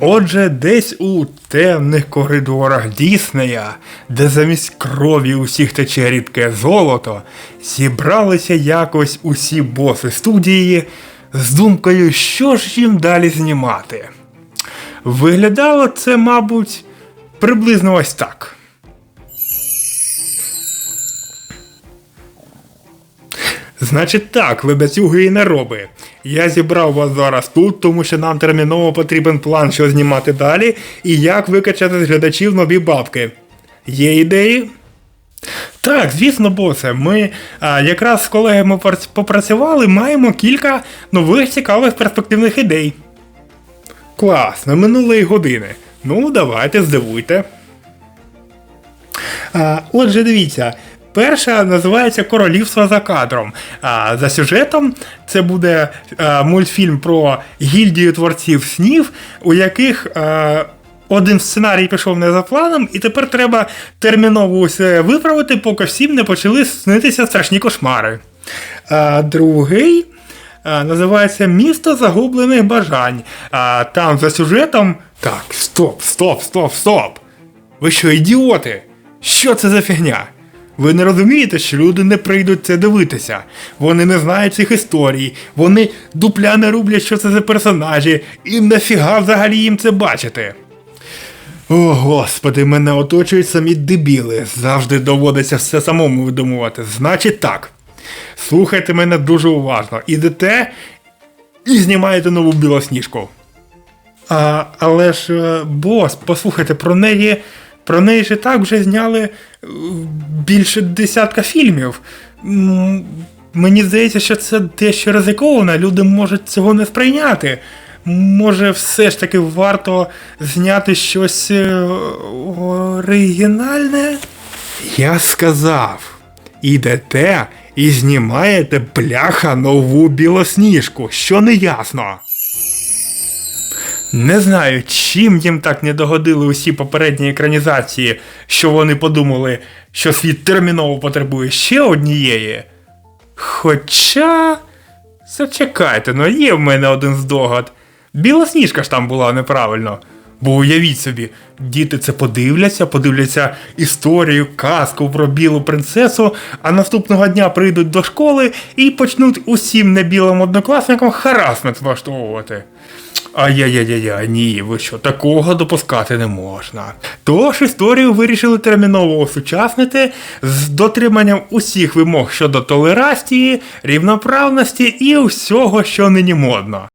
Отже, десь у темних коридорах Діснея, де замість крові усіх тече рідке золото, зібралися якось усі боси студії з думкою, що ж їм далі знімати. Виглядало це, мабуть, приблизно ось так. Значить так, лебедюги і нероби. Я зібрав вас зараз тут, тому що нам терміново потрібен план, що знімати далі, і як викачати з глядачів нові бабки. Є ідеї? Так, звісно, босе. Ми а, якраз з колегами попрацювали, маємо кілька нових цікавих перспективних ідей. Класно, минулої години. Ну, давайте, здивуйте. А, отже, дивіться. Перша називається Королівство за кадром. А, за сюжетом це буде мультфільм про гільдію творців снів, у яких один сценарій пішов не за планом, і тепер треба терміново усе виправити, поки всім не почали снитися страшні кошмари. А, другий а, називається Місто загублених бажань. А, там за сюжетом. Так, стоп, стоп, стоп, стоп. Ви що, ідіоти? Що це за фігня? Ви не розумієте, що люди не прийдуть це дивитися. Вони не знають цих історій, вони дупля не рублять, що це за персонажі, і нафіга взагалі їм це бачити. О, господи, мене оточують самі дебіли. Завжди доводиться все самому видумувати. Значить так. Слухайте мене дуже уважно. Ідете і знімаєте нову білосніжку. А, але ж, е, бос, послухайте, про неї. Про неї ж і так вже зняли е, більше десятка фільмів. Мені здається, що це дещо ризиковано, люди можуть цього не сприйняти. Може, все ж таки варто зняти щось е, оригінальне? Я сказав, ідете і знімаєте бляха нову білосніжку, що не ясно. Не знаю, чим їм так не догодили усі попередні екранізації, що вони подумали, що світ терміново потребує ще однієї. Хоча. Зачекайте, ну є в мене один здогад. Білосніжка ж там була неправильно. Бо уявіть собі, діти це подивляться, подивляться історію, казку про білу принцесу, а наступного дня прийдуть до школи і почнуть усім небілим однокласникам харасмент влаштовувати. Ай-яй-яй-яй, ні, ви що, такого допускати не можна. Тож історію вирішили терміново осучаснити з дотриманням усіх вимог щодо толерації, рівноправності і всього, що нині модно.